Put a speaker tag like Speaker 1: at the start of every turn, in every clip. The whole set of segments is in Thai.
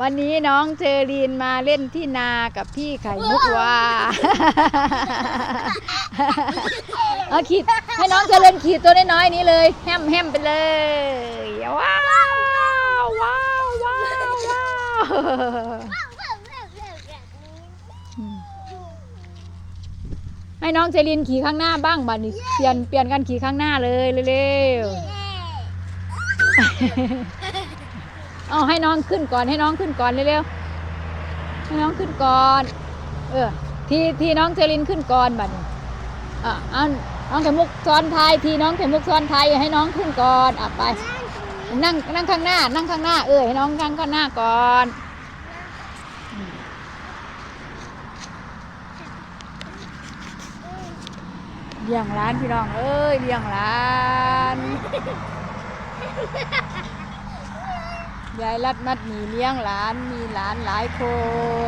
Speaker 1: วันนี้น้องเจอรีนมาเล่นที่นากับพี่ไข่มุกว่าเอาขีดให้น้องเจริญขีดตัวน้อยๆนี้เลย แฮมแฮมไปเลยว้าวว้าวว้าวว้าวให้น้องเจรินขี่ข้างหน้าบ้างบัดนี้เปลี่ยนเปลี่ยนกันขี่ข้างหน้าเลยเร็วๆ เอาให้น้องขึ้นก่อนให้น้องขึ้นก่อนเร็วๆให้น้องขึ้นก่อน เออ ทีทีน้องเจรินขึ้นก่อนบัดนี้อะเอาน้องไข่มุกซ้อนท้ายทีน้องไข่มุกซ้อนท้ายให้น้องขึ้นก่อนอะไปนั่งนั่งข้างหน้า นั่งข้างหน้าเออให้น้องนั่งข้างหน้าก่อนเลี้ยงร้านพี่น้องเอ้ยเลี้ยงร้าน ยายรัดมัดหมีเลี้ยงหลานมีหลานหลายค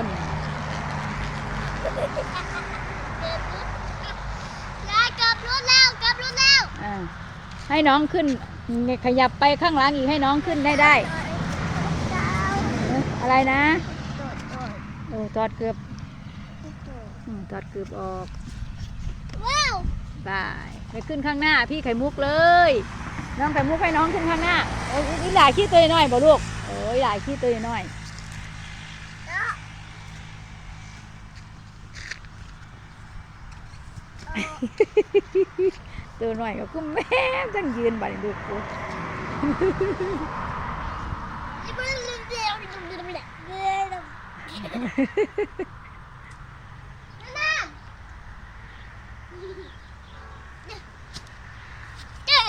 Speaker 1: น
Speaker 2: ยายกลับรถแล้วกลับรถแล้ว
Speaker 1: อ่าให้น้องขึ้น ขยับไปข้างหลังอีกให้น้องขึ้นได้ได้เอ๊ะอะไรนะโอ้ตอดเกือบอืมตอดเกือบออก
Speaker 2: ว้าว
Speaker 1: ไปไปขึ้นข้างหน้าพี่ไข่มุกเลย น้องไข่มุกให้น้องขึ้นข้างหน้าโอ้ยอีหลายขี้ตัวน้อยบ่ลูกโอ้ยหลายขี้ตัวน้อยตัวน้อยก็คุ้มแม่จังยืนบัดนี้ลูกกู
Speaker 2: ไอ้เพื่อนลืมเดียวลืมลืมแหละเดียวน่าเจ้า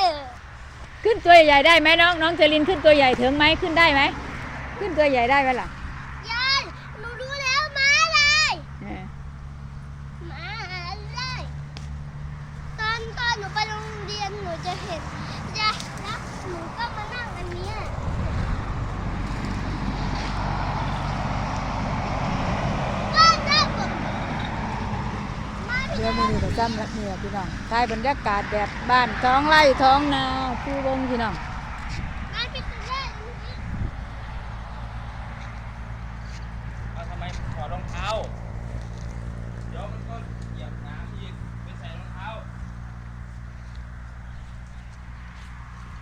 Speaker 1: ขึ้นตัวใหญ่ๆได้ไหมน้อง น้องเจรินขึ้นตัวใหญ่ถึงไหมขึ้นได้ไหม ขึ้นตัวใหญ่ได้ไหมล่ะ
Speaker 2: ยายหนูรู้แล้วม้าลาย
Speaker 1: เออ
Speaker 2: ม้าลายตอนตอนหนูไปโรงเรียนหนูจะเห็นยายแล้วหนูก็มานั่งอันเนี้ยว้าวน่ากลัวมา
Speaker 1: เดี๋ยวมือนี้ประจำรักนี่ล่ะพี่น้องกายบรรยากาศแบบบ้านท้องไร่ท้องนาผู้วงพี่น้อง
Speaker 2: มาปิดตัวแรก
Speaker 3: เอาทำไมถอดรองเท้า เดี๋ยวมันก็เหยียบน้ำอีกไปใส่รองเท้า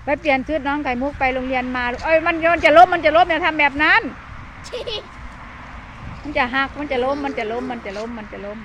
Speaker 1: ไปเปลี่ยนชุดน้องไข่มุกไปโรงเรียนมาเอ้ยมันมันจะล้มมันจะล้มอย่าทำแบบนั้น มันจะหักมันจะล้มมันจะล้มมันจะล้มมันจะล้ม